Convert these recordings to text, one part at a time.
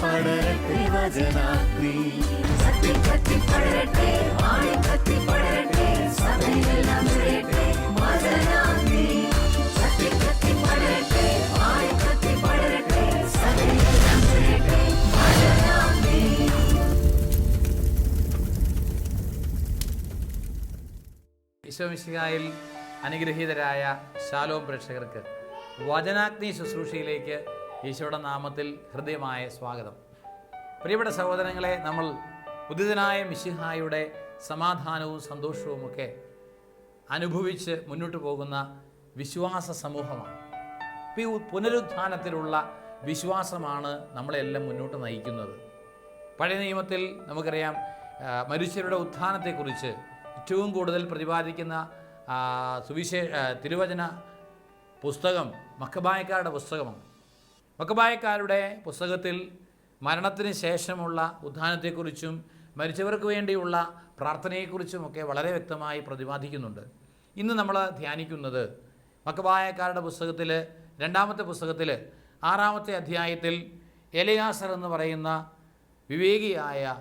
പടരട്ടെ വചനാഗ്നി. സത്യം കത്തി പടരട്ടെ ആഴി കത്തി പടരട്ടെ സഭയെല്ലാം നിറയട്ടെ വചനാഗ്നി സത്യം കത്തി പടരട്ടെ ആഴി കത്തി പടരട്ടെ സഭയെല്ലാം നിറയട്ടെ വചനാഗ്നി ഈശോമിശിഹായിൽ അനുഗ്രഹീതരായ ശാലോം പ്രേക്ഷകർക്ക് വചനാഗ്നി ശുശ്രൂഷയിലേക്ക് ഈശോയുടെ നാമത്തിൽ ഹൃദ്യമായ സ്വാഗതം. പ്രിയപ്പെട്ട സഹോദരങ്ങളെ നമ്മൾ ഉദിതനായ മിശിഹായുടെ സമാധാനവും സന്തോഷവും ഒക്കെ അനുഭവിച്ച് മുന്നോട്ട് പോകുന്ന വിശ്വാസ സമൂഹമാണ്. ഈ പുനരുത്ഥാനത്തിലുള്ള വിശ്വാസമാണ് നമ്മളെല്ലാം മുന്നോട്ട് നയിക്കുന്നത്. പഴയ നിയമത്തിൽ നമുക്കറിയാം മനുഷ്യരുടെ ഉത്ഥാനത്തെക്കുറിച്ച് ഏറ്റവും കൂടുതൽ പ്രതിപാദിക്കുന്ന സുവിശേഷ തിരുവചന പുസ്തകം മക്കബായക്കാരുടെ പുസ്തകമാണ്. മക്കബായക്കാരുടെ പുസ്തകത്തിൽ മരണത്തിന് ശേഷമുള്ള ഉത്ഥാനത്തെക്കുറിച്ചും മരിച്ചവർക്ക് വേണ്ടിയുള്ള പ്രാർത്ഥനയെക്കുറിച്ചുമൊക്കെ വളരെ വ്യക്തമായി പ്രതിപാദിക്കുന്നുണ്ട്. ഇന്ന് നമ്മൾ ധ്യാനിക്കുന്നത് മക്കബായക്കാരുടെ പുസ്തകത്തിൽ രണ്ടാമത്തെ പുസ്തകത്തിൽ ആറാമത്തെ അധ്യായത്തിൽ എലയാസർ എന്ന് പറയുന്ന വിവേകിയായ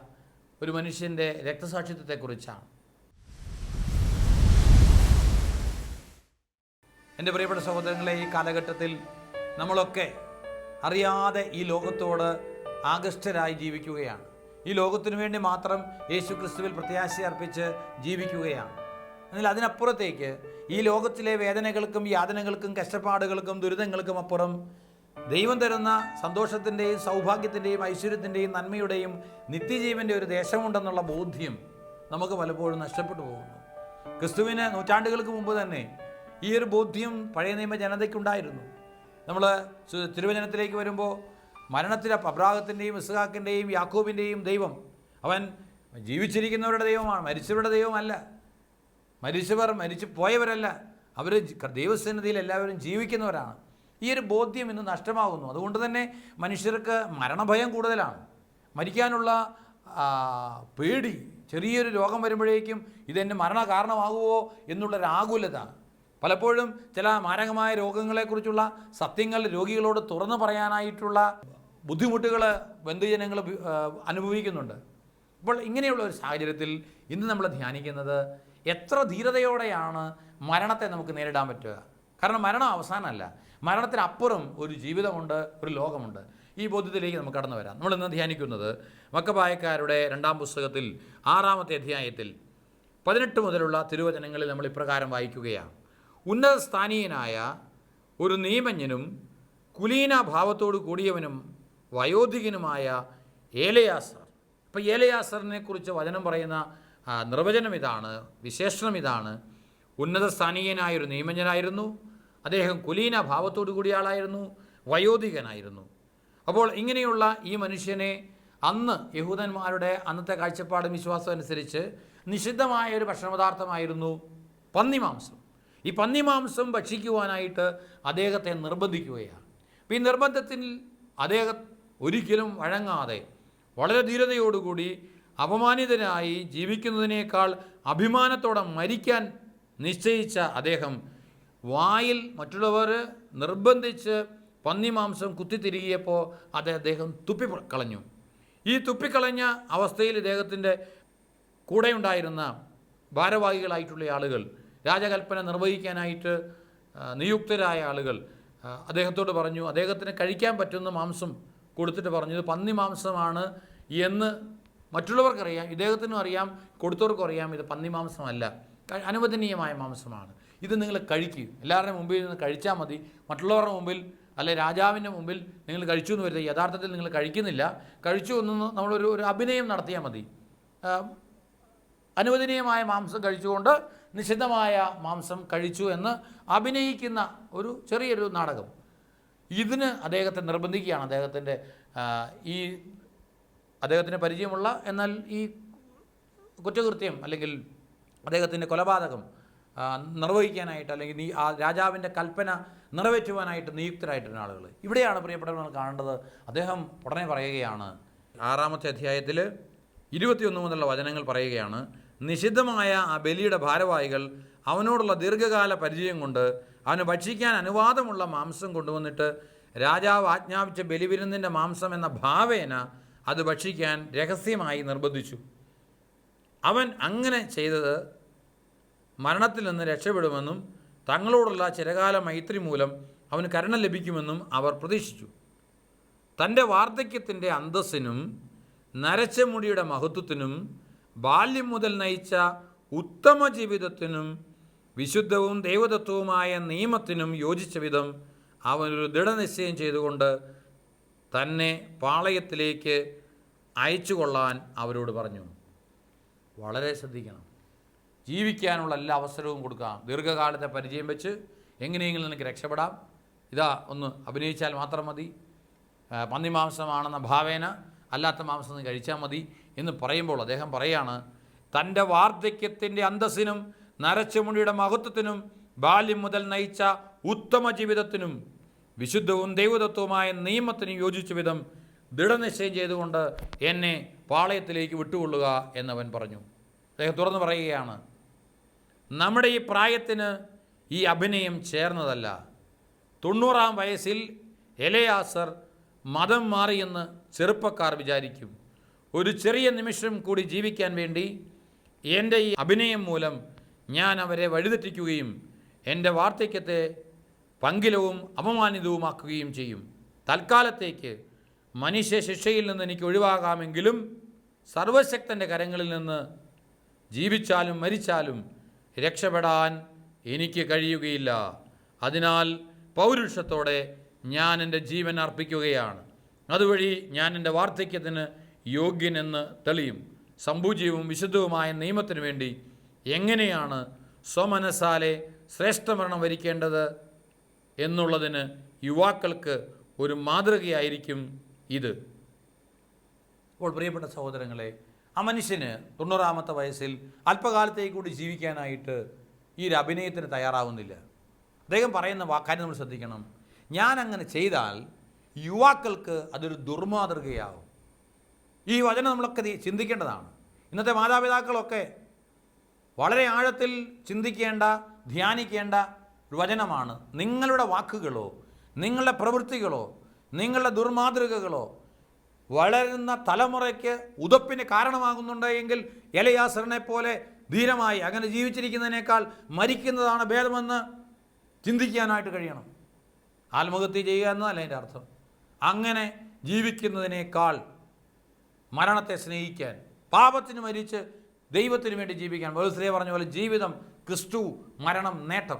ഒരു മനുഷ്യന്റെ രക്തസാക്ഷിത്വത്തെക്കുറിച്ചാണ്. എന്റെ പ്രിയപ്പെട്ട സഹോദരങ്ങളെ ഈ കാലഘട്ടത്തിൽ നമ്മളൊക്കെ അറിയാതെ ഈ ലോകത്തോട് ആകൃഷ്ടരായി ജീവിക്കുകയാണ്. ഈ ലോകത്തിനു വേണ്ടി മാത്രം യേശു ക്രിസ്തുവിൽ പ്രത്യാശ അർപ്പിച്ച് ജീവിക്കുകയാണ്. എന്നാൽ അതിനപ്പുറത്തേക്ക് ഈ ലോകത്തിലെ വേദനകൾക്കും യാതനകൾക്കും കഷ്ടപ്പാടുകൾക്കും ദുരിതങ്ങൾക്കും അപ്പുറം ദൈവം തരുന്ന സന്തോഷത്തിന്റെയും സൗഭാഗ്യത്തിന്റെയും ഐശ്വര്യത്തിന്റെയും നന്മയുടെയും നിത്യജീവന്റെ ഒരു ദേശമുണ്ടെന്നുള്ള ബോധ്യം നമുക്ക് പലപ്പോഴും നഷ്ടപ്പെട്ടു പോകുന്നു. ക്രിസ്തുവിന് നൂറ്റാണ്ടുകൾക്ക് മുമ്പ് തന്നെ ഈ ഒരു ബോധ്യം പഴയ നിയമ ജനതയ്ക്കുണ്ടായിരുന്നു. നമ്മൾ തിരുവചനത്തിലേക്ക് വരുമ്പോൾ മരണത്തിലെ അബ്രാഹത്തിന്റെയും ഇസ്ഹാക്കിന്റെയും യാക്കൂബിന്റെയും ദൈവം. അവൻ ജീവിച്ചിരിക്കുന്നവരുടെ ദൈവമാണ് മരിച്ചവരുടെ ദൈവമല്ല. മരിച്ചവർ മരിച്ചു പോയവരല്ല. അവർ ദൈവസന്നിധിയിൽ എല്ലാവരും ജീവിക്കുന്നവരാണ്. ഈ ഒരു ബോധ്യം ഇന്ന് നഷ്ടമാകുന്നു അതുകൊണ്ട് തന്നെ മനുഷ്യർക്ക് മരണഭയം കൂടുതലാണ്. മരിക്കാനുള്ള പേടി ചെറിയൊരു രോഗം വരുമ്പോഴേക്കും ഇതെന്നെ മരണ കാരണമാകുമോ എന്നുള്ളൊരു ആകുലത പലപ്പോഴും ചില മാരകമായ രോഗങ്ങളെക്കുറിച്ചുള്ള സത്യങ്ങൾ രോഗികളോട് തുറന്നു പറയാനായിട്ടുള്ള ബുദ്ധിമുട്ടുകൾ ബന്ധുജനങ്ങൾ അനുഭവിക്കുന്നുണ്ട്. അപ്പോൾ ഇങ്ങനെയുള്ള ഒരു സാഹചര്യത്തിൽ ഇന്ന് നമ്മൾ ധ്യാനിക്കുന്നത് എത്ര ധീരതയോടെയാണ് മരണത്തെ നമുക്ക് നേരിടാൻ പറ്റുക? കാരണം മരണം അവസാനമല്ല. മരണത്തിനപ്പുറം ഒരു ജീവിതമുണ്ട് ഒരു ലോകമുണ്ട്. ഈ ബോധ്യത്തിലേക്ക് നമുക്ക് കടന്നു വരാം. നമ്മൾ ഇന്ന് ധ്യാനിക്കുന്നത് മക്കബായക്കാരുടെ രണ്ടാം പുസ്തകത്തിൽ ആറാമത്തെ അധ്യായത്തിൽ പതിനെട്ട് മുതലുള്ള തിരുവചനങ്ങളിൽ നമ്മൾ ഇപ്രകാരം വായിക്കുകയാണ്. ഉന്നത സ്ഥാനീയനായ ഒരു നിയമജ്ഞനും കുലീന ഭാവത്തോട് കൂടിയവനും വയോധികനുമായ ഏലയാസർ. ഇപ്പം ഏലയാസറിനെ കുറിച്ച് വചനം പറയുന്ന നിർവചനം ഇതാണ് വിശേഷണം ഇതാണ്. ഉന്നത സ്ഥാനീയനായ ഒരു നിയമജ്ഞനായിരുന്നു. അദ്ദേഹം കുലീന ഭാവത്തോടു കൂടിയ ആളായിരുന്നു വയോധികനായിരുന്നു. അപ്പോൾ ഇങ്ങനെയുള്ള ഈ മനുഷ്യനെ അന്ന് യഹൂദന്മാരുടെ അന്നത്തെ കാഴ്ചപ്പാടും വിശ്വാസം അനുസരിച്ച് നിഷിദ്ധമായ ഒരു ഭക്ഷണപദാർത്ഥമായിരുന്നു പന്നിമാംസം. ഈ പന്നിമാംസം ഭക്ഷിക്കുവാനായിട്ട് അദ്ദേഹത്തെ നിർബന്ധിക്കുകയാണ്. അപ്പം ഈ നിർബന്ധത്തിൽ അദ്ദേഹം ഒരിക്കലും വഴങ്ങാതെ വളരെ ധീരതയോടുകൂടി അപമാനിതനായി ജീവിക്കുന്നതിനേക്കാൾ അഭിമാനത്തോടെ മരിക്കാൻ നിശ്ചയിച്ച അദ്ദേഹം വായിൽ മറ്റുള്ളവർ നിർബന്ധിച്ച് പന്നിമാംസം കുത്തിത്തിരികിയപ്പോൾ അത് അദ്ദേഹം തുപ്പി കളഞ്ഞു ഈ തുപ്പിക്കളഞ്ഞ അവസ്ഥയിൽ ഇദ്ദേഹത്തിന്റെ കൂടെയുണ്ടായിരുന്ന ഭാരവാഹികളായിട്ടുള്ള ആളുകൾ രാജകൽപ്പന നിർവഹിക്കാനായിട്ട് നിയുക്തരായ ആളുകൾ അദ്ദേഹത്തോട് പറഞ്ഞു അദ്ദേഹത്തിന് കഴിക്കാൻ പറ്റുന്ന മാംസം കൊടുത്തിട്ട് പറഞ്ഞു. ഇത് പന്നി മാംസമാണ് എന്ന് മറ്റുള്ളവർക്കറിയാം. ഇദ്ദേഹത്തിനും അറിയാം കൊടുത്തവർക്കും അറിയാം. ഇത് പന്നി മാംസമല്ല. അനുവദനീയമായ മാംസമാണ്. ഇത് നിങ്ങൾ കഴിക്കുക എല്ലാവരുടെ മുമ്പിൽ നിന്ന് കഴിച്ചാൽ മതി. മറ്റുള്ളവരുടെ മുമ്പിൽ അല്ലെ രാജാവിന്റെ മുമ്പിൽ നിങ്ങൾ കഴിച്ചു എന്ന് വരുന്നത് യഥാർത്ഥത്തിൽ നിങ്ങൾ കഴിക്കുന്നില്ല. കഴിച്ചു എന്ന് നമ്മളൊരു ഒരു അഭിനയം നടത്തിയാൽ മതി. അനുവദനീയമായ മാംസം കഴിച്ചുകൊണ്ട് നിഷിദ്ധമായ മാംസം കഴിച്ചു എന്ന് അഭിനയിക്കുന്ന ഒരു ചെറിയൊരു നാടകം. ഇതിന് അദ്ദേഹത്തെ നിർബന്ധിക്കുകയാണ്. അദ്ദേഹത്തിന്റെ ഈ അദ്ദേഹത്തിന് പരിചയമുള്ള എന്നാൽ ഈ കുറ്റകൃത്യം അല്ലെങ്കിൽ അദ്ദേഹത്തിന്റെ കൊലപാതകം നിർവഹിക്കാനായിട്ട് അല്ലെങ്കിൽ നീ ആ രാജാവിന്റെ കൽപ്പന നിറവേറ്റുവാനായിട്ട് നിയുക്തരായിട്ടുള്ള ആളുകൾ. ഇവിടെയാണ് പ്രിയപ്പെട്ടവർ കാണേണ്ടത്. അദ്ദേഹം ഉടനെ പറയുകയാണ്. ആറാമത്തെ അധ്യായത്തിൽ ഇരുപത്തിയൊന്ന് മുതലുള്ള വചനങ്ങൾ പറയുകയാണ്. നിഷിദ്ധമായ ആ ബലിയുടെ ഭാരവാഹികൾ അവനോടുള്ള ദീർഘകാല പരിചയം കൊണ്ട് അവന് ഭക്ഷിക്കാൻ അനുവാദമുള്ള മാംസം കൊണ്ടുവന്നിട്ട് രാജാവ് ആജ്ഞാപിച്ച ബലിവിരുന്നിന്റെ മാംസം എന്ന ഭാവേന അത് ഭക്ഷിക്കാൻ രഹസ്യമായി നിർബന്ധിച്ചു. അവൻ അങ്ങനെ ചെയ്തത് മരണത്തിൽ നിന്ന് രക്ഷപ്പെടുമെന്നും തങ്ങളോടുള്ള ചിരകാല മൈത്രി മൂലം അവന് കരുണ ലഭിക്കുമെന്നും അവർ പ്രതീക്ഷിച്ചു. തന്റെ വാർദ്ധക്യത്തിന്റെ അന്തസ്സിനും നരച്ച മുടിയുടെ മഹത്വത്തിനും ബാല്യം മുതൽ നയിച്ച ഉത്തമ ജീവിതത്തിനും വിശുദ്ധവും ദൈവതത്വവുമായ നിയമത്തിനും യോജിച്ച വിധം അവനൊരു ദൃഢനിശ്ചയം ചെയ്തുകൊണ്ട് തന്നെ പാളയത്തിലേക്ക് അയച്ചുകൊള്ളാൻ അവരോട് പറഞ്ഞു. വളരെ ശ്രദ്ധിക്കണം. ജീവിക്കാനുള്ള എല്ലാ അവസരവും കൊടുക്കുക ദീർഘകാലത്തെ പരിചയം വെച്ച് എങ്ങനെയെങ്കിലും നിനക്ക് രക്ഷപ്പെടാം. ഇതാ ഒന്ന് അഭിനയിച്ചാൽ മാത്രം മതി. പന്നി മാംസമാണെന്ന ഭാവേന അല്ലാത്ത മാംസം കഴിച്ചാൽ മതി. എന്ന് പറയുമ്പോൾ അദ്ദേഹം പറയാണ് തന്റെ വാർദ്ധക്യത്തിന്റെ അന്തസ്സിനും നരച്ചുമുടിയുടെ മഹത്വത്തിനും ബാല്യം മുതൽ നയിച്ച ഉത്തമ ജീവിതത്തിനും വിശുദ്ധവും ദൈവതത്വവുമായ നിയമത്തിനും യോജിച്ച വിധം ദൃഢനിശ്ചയം ചെയ്തുകൊണ്ട് എന്നെ പാളയത്തിലേക്ക് വിട്ടുകൊള്ളുക എന്നവൻ പറഞ്ഞു. അദ്ദേഹം തുറന്നു പറയുകയാണ് നമ്മുടെ ഈ പ്രായത്തിന് ഈ അഭിനയം ചേർന്നതല്ല. തൊണ്ണൂറാം വയസ്സിൽ എലയാസർ മതം മാറിയെന്ന് ചെറുപ്പക്കാർ വിചാരിക്കും. ഒരു ചെറിയ നിമിഷം കൂടി ജീവിക്കാൻ വേണ്ടി എന്റെ ഈ അഭിനയം മൂലം ഞാൻ അവരെ വഴിതെറ്റിക്കുകയും എന്റെ വാർദ്ധക്യത്തെ പങ്കിലവും അപമാനിതവുമാക്കുകയും ചെയ്യും. തൽക്കാലത്തേക്ക് മനുഷ്യ ശിക്ഷയിൽ നിന്ന് എനിക്ക് ഒഴിവാകാമെങ്കിലും സർവശക്തന്റെ കരങ്ങളിൽ നിന്ന് ജീവിച്ചാലും മരിച്ചാലും രക്ഷപ്പെടാൻ എനിക്ക് കഴിയുകയില്ല. അതിനാൽ പൗരുഷത്തോടെ ഞാൻ എന്റെ ജീവൻ അർപ്പിക്കുകയാണ്. അതുവഴി ഞാൻ എന്റെ വാർദ്ധക്യത്തിന് യോഗ്യനെന്ന് തെളിയും. സമ്പൂജ്യവും വിശുദ്ധവുമായ നിയമത്തിനു വേണ്ടി എങ്ങനെയാണ് സ്വമനസാലെ ശ്രേഷ്ഠമരണം വരിക്കേണ്ടത് എന്നുള്ളതിന് യുവാക്കൾക്ക് ഒരു മാതൃകയായിരിക്കും ഇത്. ഇപ്പോൾ പ്രിയപ്പെട്ട സഹോദരങ്ങളെ ആ മനുഷ്യന് തൊണ്ണൂറാമത്തെ വയസ്സിൽ അല്പകാലത്തേക്ക് കൂടി ജീവിക്കാനായിട്ട് ഈ ഒരു അഭിനയത്തിന് തയ്യാറാവുന്നില്ല. അദ്ദേഹം പറയുന്ന കാര്യം നമ്മൾ ശ്രദ്ധിക്കണം. ഞാൻ അങ്ങനെ ചെയ്താൽ യുവാക്കൾക്ക് അതൊരു ദുർമാതൃകയാവും. ഈ വചനം നമ്മളൊക്കെ ചിന്തിക്കേണ്ടതാണ്. ഇന്നത്തെ മാതാപിതാക്കളൊക്കെ വളരെ ആഴത്തിൽ ചിന്തിക്കേണ്ട ധ്യാനിക്കേണ്ട ഒരു വചനമാണ്. നിങ്ങളുടെ വാക്കുകളോ നിങ്ങളുടെ പ്രവൃത്തികളോ നിങ്ങളുടെ ദുർമാതൃകകളോ വളരുന്ന തലമുറയ്ക്ക് ഉതപ്പിന് കാരണമാകുന്നുണ്ട് എങ്കിൽ എലയാസറിനെ പോലെ ധീരമായി അങ്ങനെ ജീവിച്ചിരിക്കുന്നതിനേക്കാൾ മരിക്കുന്നതാണ് ഭേദമെന്ന് ചിന്തിക്കാനായിട്ട് കഴിയണം. ആത്മഹത്യ ചെയ്യുക എന്നതല്ല അതിന്റെ അർത്ഥം. അങ്ങനെ ജീവിക്കുന്നതിനേക്കാൾ മരണത്തെ സ്നേഹിക്കാൻ പാപത്തിന് മരിച്ച് ദൈവത്തിന് വേണ്ടി ജീവിക്കാൻ. വേഴ്സ്ലേ പറഞ്ഞ പോലെ ജീവിതം ക്രിസ്തു മരണം നേട്ടം.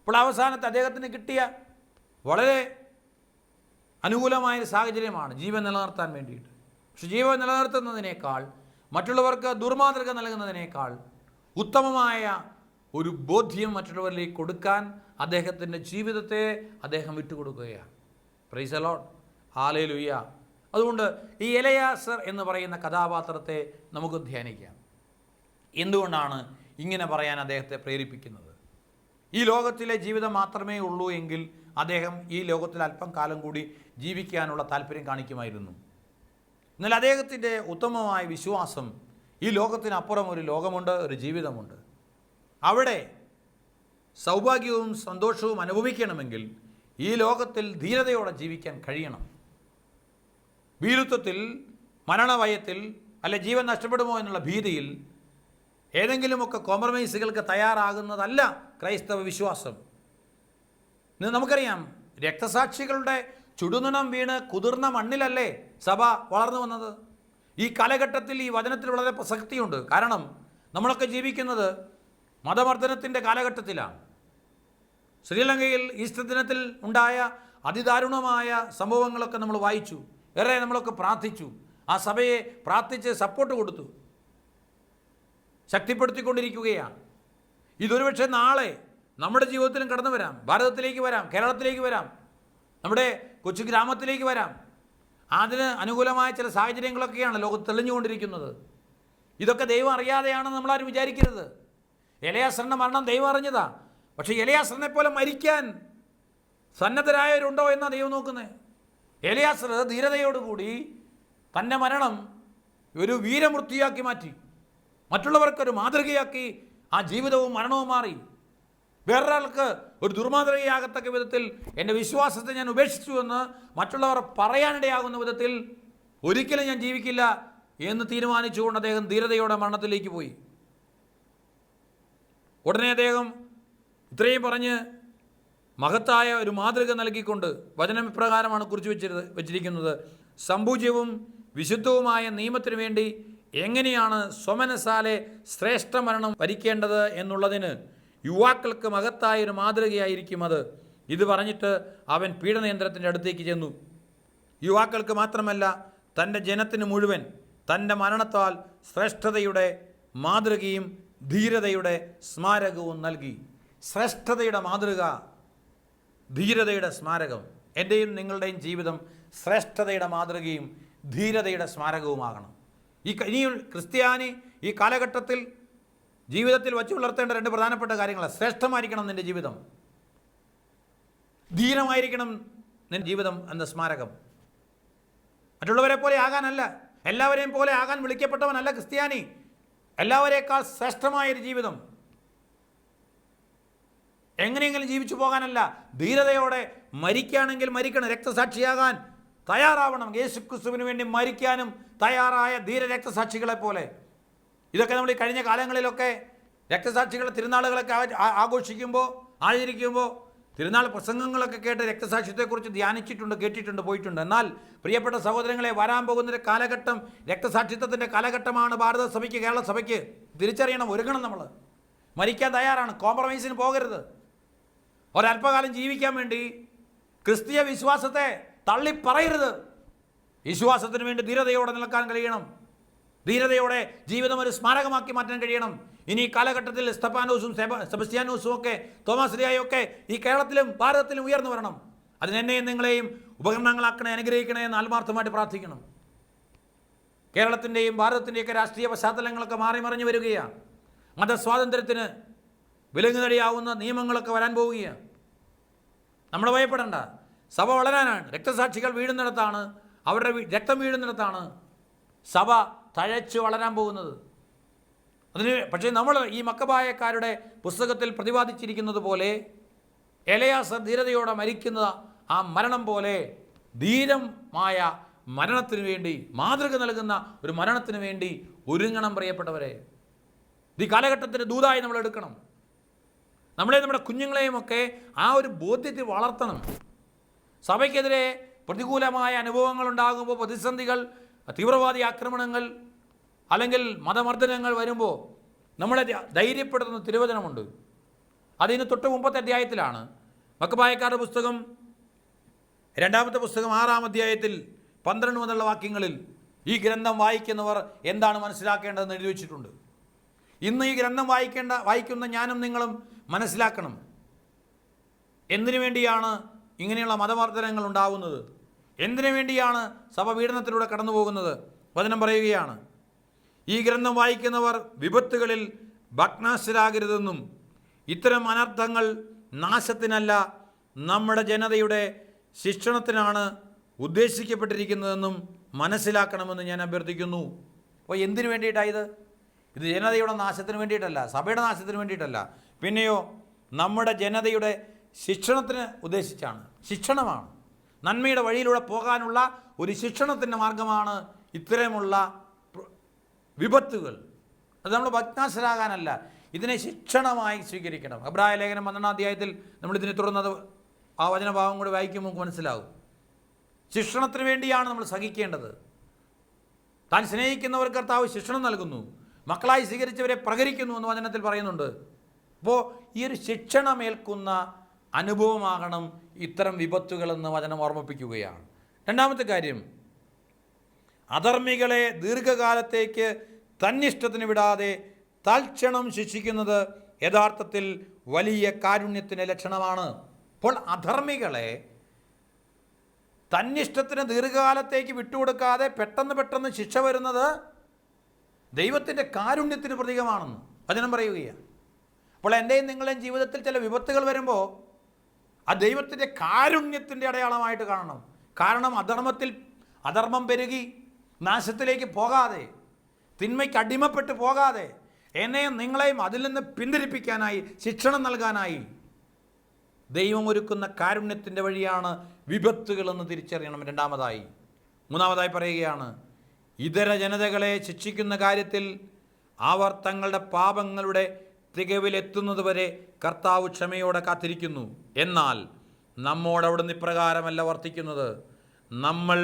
ഇപ്പോൾ അവസാനത്തെ അദ്ദേഹത്തിന് കിട്ടിയ വളരെ അനുകൂലമായ സാഹചര്യമാണ് ജീവൻ നിലനിർത്താൻ വേണ്ടിയിട്ട്. പക്ഷെ ജീവൻ നിലനിർത്തുന്നതിനേക്കാൾ മറ്റുള്ളവർക്ക് ദുർമാതൃക നൽകുന്നതിനേക്കാൾ ഉത്തമമായ ഒരു ബോധ്യം മറ്റുള്ളവരിലേക്ക് കൊടുക്കാൻ അദ്ദേഹത്തിന്റെ ജീവിതത്തെ അദ്ദേഹം വിട്ടുകൊടുക്കുകയാണ്. പ്രൈസ് അലോട്ട് ആലയിലുയ്യ ലുയ്യ അതുകൊണ്ട് ഈ ഇലയാസർ എന്ന് പറയുന്ന കഥാപാത്രത്തെ നമുക്ക് ധ്യാനിക്കാം. എന്തുകൊണ്ടാണ് ഇങ്ങനെ പറയാൻ അദ്ദേഹത്തെ പ്രേരിപ്പിക്കുന്നത്? ഈ ലോകത്തിലെ ജീവിതം മാത്രമേ ഉള്ളൂ എങ്കിൽ അദ്ദേഹം ഈ ലോകത്തിൽ അല്പം കാലം കൂടി ജീവിക്കാനുള്ള താല്പര്യം കാണിക്കുമായിരുന്നു. എന്നാൽ അദ്ദേഹത്തിന്റെ ഉത്തമമായ വിശ്വാസം ഈ ലോകത്തിനപ്പുറം ഒരു ലോകമുണ്ട് ഒരു ജീവിതമുണ്ട്. അവിടെ സൗഭാഗ്യവും സന്തോഷവും അനുഭവിക്കണമെങ്കിൽ ഈ ലോകത്തിൽ ധീരതയോടെ ജീവിക്കാൻ കഴിയണം. ഭീരുത്വത്തിൽ മരണഭയത്തിൽ അല്ലെ ജീവൻ നഷ്ടപ്പെടുമോ എന്നുള്ള ഭീതിയിൽ ഏതെങ്കിലുമൊക്കെ കോംപ്രമൈസുകൾക്ക് തയ്യാറാകുന്നതല്ല ക്രൈസ്തവ വിശ്വാസം. ഇന്ന് നമുക്കറിയാം രക്തസാക്ഷികളുടെ ചുടുനിണം വീണ് കുതിർന്ന മണ്ണിലല്ലേ സഭ വളർന്നു വന്നത്? ഈ കാലഘട്ടത്തിൽ ഈ വചനത്തിൽ വളരെ പ്രസക്തിയുണ്ട്. കാരണം നമ്മളൊക്കെ ജീവിക്കുന്നത് മതമർദ്ദനത്തിന്റെ കാലഘട്ടത്തിലാണ്. ശ്രീലങ്കയിൽ ഈസ്റ്റർ ദിനത്തിൽ ഉണ്ടായ അതിദാരുണമായ സംഭവങ്ങളൊക്കെ നമ്മൾ വായിച്ചു. ഏറെ നമ്മളൊക്കെ പ്രാർത്ഥിച്ചു. ആ സഭയെ പ്രാർത്ഥിച്ച് സപ്പോർട്ട് കൊടുത്തു. ശക്തിപ്പെടുത്തിക്കൊണ്ടിരിക്കുകയാണ്. ഇതൊരുപക്ഷെ നാളെ നമ്മുടെ ജീവിതത്തിലും കടന്നു വരാം. ഭാരതത്തിലേക്ക് വരാം കേരളത്തിലേക്ക് വരാം. നമ്മുടെ കൊച്ചു ഗ്രാമത്തിലേക്ക് വരാം. അതിന് അനുകൂലമായ ചില സാഹചര്യങ്ങളൊക്കെയാണ് ലോകത്ത് തെളിഞ്ഞുകൊണ്ടിരിക്കുന്നത്. ഇതൊക്കെ ദൈവം അറിയാതെയാണെന്ന് നമ്മളാരും വിചാരിക്കരുത്. ഇലയാസറിന്റെ മരണം ദൈവം അറിഞ്ഞതാ. പക്ഷേ ഇലയാസറിനെ പോലെ മരിക്കാൻ സന്നദ്ധരായവരുണ്ടോ എന്നാണ് ദൈവം നോക്കുന്നത് എലിയാസർ ധീരതയോടുകൂടി തന്റെ മരണം ഒരു വീരമൃത്യുയാക്കി മാറ്റി. മറ്റുള്ളവർക്കൊരു മാതൃകയാക്കി ആ ജീവിതവും മരണവും മാറി. വേറൊരാൾക്ക് ഒരു ദുർമാതൃകയാകത്തക്ക വിധത്തിൽ എന്റെ വിശ്വാസത്തെ ഞാൻ ഉപേക്ഷിച്ചു എന്ന് മറ്റുള്ളവർ പറയാനിടയാകുന്ന വിധത്തിൽ ഒരിക്കലും ഞാൻ ജീവിക്കില്ല എന്ന് തീരുമാനിച്ചുകൊണ്ട് അദ്ദേഹം ധീരതയോടെ മരണത്തിലേക്ക് പോയി. ഉടനെ അദ്ദേഹം ഇത്രയും പറഞ്ഞ് മഹത്തായ ഒരു മാതൃക നൽകിക്കൊണ്ട് വചനം ഇപ്രകാരമാണ് കുറിച്ച് വെച്ചിരുന്നത് വെച്ചിരിക്കുന്നത്. സമ്പൂജ്യവും വിശുദ്ധവുമായ നിയമത്തിനു വേണ്ടി എങ്ങനെയാണ് സ്വമനസാലെ ശ്രേഷ്ഠ മരണം വരിക്കേണ്ടത് എന്നുള്ളതിന് യുവാക്കൾക്ക് മഹത്തായ ഒരു മാതൃകയായിരിക്കും അത്. ഇത് പറഞ്ഞിട്ട് അവൻ പീഡനയന്ത്രത്തിന്റെ അടുത്തേക്ക് ചെന്നു. യുവാക്കൾക്ക് മാത്രമല്ല തന്റെ ജനത്തിന് മുഴുവൻ തന്റെ മരണത്താൽ ശ്രേഷ്ഠതയുടെ മാതൃകയും ധീരതയുടെ സ്മാരകവും നൽകി. ശ്രേഷ്ഠതയുടെ മാതൃക ധീരതയുടെ സ്മാരകം എന്റെയും നിങ്ങളുടെയും ജീവിതം ശ്രേഷ്ഠതയുടെ മാതൃകയും ധീരതയുടെ സ്മാരകവുമാകണം. ഈ ഇനിയും ക്രിസ്ത്യാനി ഈ കാലഘട്ടത്തിൽ ജീവിതത്തിൽ വച്ചു പുലർത്തേണ്ട രണ്ട് പ്രധാനപ്പെട്ട കാര്യങ്ങൾ ശ്രേഷ്ഠമായിരിക്കണം നിന്റെ ജീവിതം. ധീരമായിരിക്കണം നിന്റെ ജീവിതം എന്ന സ്മാരകം. മറ്റുള്ളവരെ പോലെ ആകാനല്ല. എല്ലാവരെയും പോലെ ആകാൻ വിളിക്കപ്പെട്ടവനല്ല ക്രിസ്ത്യാനി. എല്ലാവരേക്കാൾ ശ്രേഷ്ഠമായൊരു ജീവിതം. എങ്ങനെയെങ്കിലും ജീവിച്ചു പോകാനല്ല ധീരതയോടെ മരിക്കുകയാണെങ്കിൽ മരിക്കണം രക്തസാക്ഷിയാകാൻ തയ്യാറാവണം. യേശു ക്രിസ്തുവിന് വേണ്ടി മരിക്കാനും തയ്യാറായ ധീര രക്തസാക്ഷികളെ പോലെ. ഇതൊക്കെ നമ്മൾ ഈ കഴിഞ്ഞ കാലങ്ങളിലൊക്കെ രക്തസാക്ഷികളുടെ തിരുനാളുകളൊക്കെ ആഘോഷിക്കുമ്പോൾ ആചരിക്കുമ്പോൾ തിരുനാൾ പ്രസംഗങ്ങളൊക്കെ കേട്ട് രക്തസാക്ഷിത്വത്തെക്കുറിച്ച് ധ്യാനിച്ചിട്ടുണ്ട് കേട്ടിട്ടുണ്ട് പോയിട്ടുണ്ട്. എന്നാൽ പ്രിയപ്പെട്ട സഹോദരങ്ങളെ വരാൻ പോകുന്നൊരു കാലഘട്ടം രക്തസാക്ഷിത്വത്തിന്റെ കാലഘട്ടമാണ്. ഭാരത സഭയ്ക്ക് കേരള സഭയ്ക്ക് തിരിച്ചറിയണം ഒരുങ്ങണം നമ്മൾ മരിക്കാൻ തയ്യാറാണ്. കോംപ്രമൈസിന് പോകരുത്. ഒരല്പകാലം ജീവിക്കാൻ വേണ്ടി ക്രിസ്തീയ വിശ്വാസത്തെ തള്ളിപ്പറയരുത്. വിശ്വാസത്തിന് വേണ്ടി ധീരതയോടെ നിൽക്കാൻ കഴിയണം. ധീരതയോടെ ജീവിതം ഒരു സ്മാരകമാക്കി മാറ്റാൻ കഴിയണം. ഇനി കാലഘട്ടത്തിൽ സ്തപ്പാനോസും സെബ- ഒക്കെ തോമസ് ഒക്കെ ഈ കേരളത്തിലും ഭാരതത്തിലും ഉയർന്നു വരണം. അതിനെന്നെയും നിങ്ങളെയും ഉപകരണങ്ങളാക്കണേ അനുഗ്രഹിക്കണേ എന്ന് ആത്മാർത്ഥമായിട്ട് പ്രാർത്ഥിക്കണം. കേരളത്തിന്റെയും ഭാരതത്തിന്റെയൊക്കെ രാഷ്ട്രീയ പശ്ചാത്തലങ്ങളൊക്കെ മാറി മറിഞ്ഞു വരികയാണ്. മതസ്വാതന്ത്ര്യത്തിന് വിലങ്ങുതടിയാവുന്ന നിയമങ്ങളൊക്കെ വരാൻ പോവുകയാണ്. നമ്മൾ ഭയപ്പെടേണ്ട. സഭ വളരാനാണ്. രക്തസാക്ഷികൾ വീഴുന്നിടത്താണ്. അവരുടെ രക്തം വീഴുന്നിടത്താണ് സഭ തഴച്ച് വളരാൻ പോകുന്നത്. അതിന് പക്ഷേ നമ്മൾ ഈ മക്കബായക്കാരുടെ പുസ്തകത്തിൽ പ്രതിപാദിച്ചിരിക്കുന്നത് പോലെ എലയാസർ ധീരതയോടെ മരിക്കുന്ന ആ മരണം പോലെ ധീരമായ മരണത്തിന് വേണ്ടി മാതൃക നൽകുന്ന ഒരു മരണത്തിന് വേണ്ടി ഒരുങ്ങണം പ്രിയപ്പെട്ടവരെ. ഈ കാലഘട്ടത്തിന്റെ ദൂതായി നമ്മൾ എടുക്കണം നമ്മളെ നമ്മുടെ കുഞ്ഞുങ്ങളെയും ഒക്കെ ആ ഒരു ബോധ്യത്തിൽ വളർത്തണം. സഭയ്ക്കെതിരെ പ്രതികൂലമായ അനുഭവങ്ങൾ ഉണ്ടാകുമ്പോൾ പ്രതിസന്ധികൾ തീവ്രവാദി ആക്രമണങ്ങൾ അല്ലെങ്കിൽ മതമർദ്ദനങ്ങൾ വരുമ്പോൾ നമ്മളെ ധൈര്യപ്പെടുത്തുന്ന തിരുവചനമുണ്ട്. അതിന് തൊട്ട് മുമ്പത്തെ അധ്യായത്തിലാണ്. മക്കബായക്കാരുടെ പുസ്തകം രണ്ടാമത്തെ പുസ്തകം ആറാം അധ്യായത്തിൽ പന്ത്രണ്ട് മുതലുള്ള വാക്യങ്ങളിൽ ഈ ഗ്രന്ഥം വായിക്കുന്നവർ എന്താണ് മനസ്സിലാക്കേണ്ടതെന്ന് എഴുതി വെച്ചിട്ടുണ്ട്. ഇന്ന് ഈ ഗ്രന്ഥം വായിക്കേണ്ട വായിക്കുന്ന ഞാനും നിങ്ങളും മനസ്സിലാക്കണം. എന്തിനു വേണ്ടിയാണ് ഇങ്ങനെയുള്ള മതവർദ്ധനങ്ങൾ ഉണ്ടാകുന്നത് എന്തിനു വേണ്ടിയാണ് സഭ പീഡനത്തിലൂടെ കടന്നു പോകുന്നത്? വചനം പറയുകയാണ്. ഈ ഗ്രന്ഥം വായിക്കുന്നവർ വിപത്തുകളിൽ ഭഗ്നാശരാകരുതെന്നും ഇത്തരം അനർത്ഥങ്ങൾ നാശത്തിനല്ല നമ്മുടെ ജനതയുടെ ശിക്ഷണത്തിനാണ് ഉദ്ദേശിക്കപ്പെട്ടിരിക്കുന്നതെന്നും മനസ്സിലാക്കണമെന്ന് ഞാൻ അഭ്യർത്ഥിക്കുന്നു. അപ്പോൾ എന്തിനു വേണ്ടിയിട്ടാണ് ഇത്? ഇത് ജനതയുടെ നാശത്തിന് വേണ്ടിയിട്ടല്ല സഭയുടെ നാശത്തിന് വേണ്ടിയിട്ടല്ല. പിന്നെയോ നമ്മുടെ ജനതയുടെ ശിക്ഷണത്തിന് ഉദ്ദേശിച്ചാണ്. ശിക്ഷണമാണ്. നന്മയുടെ വഴിയിലൂടെ പോകാനുള്ള ഒരു ശിക്ഷണത്തിന്റെ മാർഗമാണ് ഇത്തരമുള്ള വിപത്തുകൾ. അത് നമ്മൾ ഭഗ്നാശരാകാനല്ല ഇതിനെ ശിക്ഷണമായി സ്വീകരിക്കണം. അബ്രായ ലേഖനം പന്ത്രണ്ടാം അധ്യായത്തിൽ നമ്മൾ ഇതിനെ തുടർന്നത് ആ വചനഭാവം കൂടി വായിക്കുമ്പോൾ നമുക്ക് മനസ്സിലാവും. ശിക്ഷണത്തിന് വേണ്ടിയാണ് നമ്മൾ സഹിക്കേണ്ടത്. താൻ സ്നേഹിക്കുന്നവർ കർത്താവ് ശിക്ഷണം നൽകുന്നു. മക്കളായി സ്വീകരിച്ചവരെ പ്രകരിക്കുന്നു എന്ന് വചനത്തിൽ പറയുന്നുണ്ട്. അപ്പോൾ ഈ ഒരു ശിക്ഷണമേൽക്കുന്ന അനുഭവമാകണം ഇത്തരം വിപത്തുകളെന്ന് വചനം ഓർമ്മിപ്പിക്കുകയാണ്. രണ്ടാമത്തെ കാര്യം അധർമ്മികളെ ദീർഘകാലത്തേക്ക് തന്നിഷ്ടത്തിന് വിടാതെ തൽക്ഷണം ശിക്ഷിക്കുന്നത് യഥാർത്ഥത്തിൽ വലിയ കാരുണ്യത്തിന്റെ ലക്ഷണമാണ്. അപ്പോൾ അധർമ്മികളെ തന്നിഷ്ടത്തിന് ദീർഘകാലത്തേക്ക് വിട്ടുകൊടുക്കാതെ പെട്ടെന്ന് പെട്ടെന്ന് ശിക്ഷ വരുന്നത് ദൈവത്തിന്റെ കാരുണ്യത്തിന് പ്രതീകമാണെന്ന് വചനം പറയുകയാണ്. അപ്പോൾ എന്റെയും നിങ്ങളുടെയും ജീവിതത്തിൽ ചില വിപത്തുകൾ വരുമ്പോൾ ആ ദൈവത്തിന്റെ കാരുണ്യത്തിന്റെ അടയാളമായിട്ട് കാണണം. കാരണം അധർമ്മത്തിൽ അധർമ്മം പെരുകി നാശത്തിലേക്ക് പോകാതെ തിന്മയ്ക്ക് അടിമപ്പെട്ട് പോകാതെ എന്നെയും നിങ്ങളെയും അതിൽ നിന്ന് പിന്തിരിപ്പിക്കാനായി ശിക്ഷണം നൽകാനായി ദൈവം ഒരുക്കുന്ന കാരുണ്യത്തിന്റെ വഴിയാണ് വിപത്തുകളെന്ന് തിരിച്ചറിയണം. രണ്ടാമതായി മൂന്നാമതായി പറയുകയാണ് ഇതര ജനതകളെ ശിക്ഷിക്കുന്ന കാര്യത്തിൽ അവർ തങ്ങളുടെ പാപങ്ങളുടെ തികവിലെത്തുന്നതുവരെ കർത്താവ് ക്ഷമയോടെ കാത്തിരിക്കുന്നു. എന്നാൽ നമ്മോട് അവിടുന്ന് ഇപ്രകാരമല്ല വർത്തിക്കുന്നത്. നമ്മൾ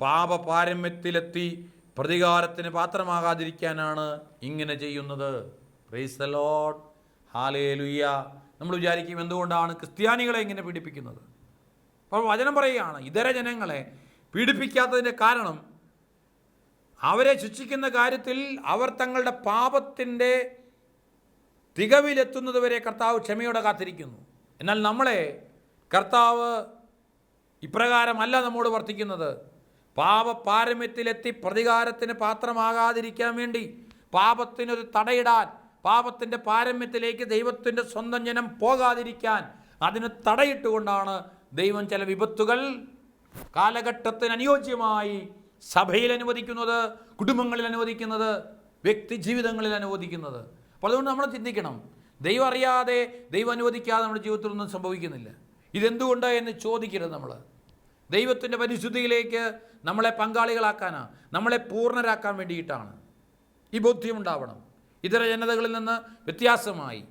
പാപപാരമ്യത്തിലെത്തി പ്രതികാരത്തിന് പാത്രമാകാതിരിക്കാനാണ് ഇങ്ങനെ ചെയ്യുന്നത്. പ്രൈസ് ഹാലേ ലുയ്യ നമ്മൾ വിചാരിക്കും എന്തുകൊണ്ടാണ് ക്രിസ്ത്യാനികളെ ഇങ്ങനെ പീഡിപ്പിക്കുന്നത്? അപ്പോൾ വചനം പറയുകയാണ് ഇതര ജനങ്ങളെ പീഡിപ്പിക്കാത്തതിന്റെ കാരണം അവരെ ശിക്ഷിക്കുന്ന കാര്യത്തിൽ അവർ തങ്ങളുടെ പാപത്തിന്റെ തികവിലെത്തുന്നതുവരെ കർത്താവ് ക്ഷമയോടെ കാത്തിരിക്കുന്നു. എന്നാൽ നമ്മളെ കർത്താവ് ഇപ്രകാരമല്ല നമ്മോട് വർത്തിക്കുന്നത്. പാപ പാരമ്യത്തിലെത്തി പ്രതികാരത്തിന് പാത്രമാകാതിരിക്കാൻ വേണ്ടി പാപത്തിനൊരു തടയിടാൻ പാപത്തിന്റെ പാരമ്യത്തിലേക്ക് ദൈവത്തിന്റെ സ്വന്തം ജനം പോകാതിരിക്കാൻ അതിന് തടയിട്ടുകൊണ്ടാണ് ദൈവം ചില വിപത്തുകൾ കാലഘട്ടത്തിന് അനുയോജ്യമായി സഭയിൽ അനുവദിക്കുന്നത് കുടുംബങ്ങളിൽ അനുവദിക്കുന്നത് വ്യക്തി ജീവിതങ്ങളിൽ അനുവദിക്കുന്നത്. അപ്പോൾ അതുകൊണ്ട് നമ്മൾ ചിന്തിക്കണം ദൈവം അറിയാതെ ദൈവം അനുവദിക്കാതെ നമ്മുടെ ജീവിതത്തിലൊന്നും സംഭവിക്കുന്നില്ല. ഇതെന്തുകൊണ്ട് എന്ന് ചോദിക്കരുത് നമ്മൾ. ദൈവത്തിന്റെ പരിശുദ്ധിയിലേക്ക് നമ്മളെ പങ്കാളികളാക്കാനാ നമ്മളെ പൂർണരാക്കാൻ വേണ്ടിയിട്ടാണ്. ഈ ബോധ്യമുണ്ടാവണം ഇതര ജനതകളിൽ നിന്ന് വ്യത്യാസമായി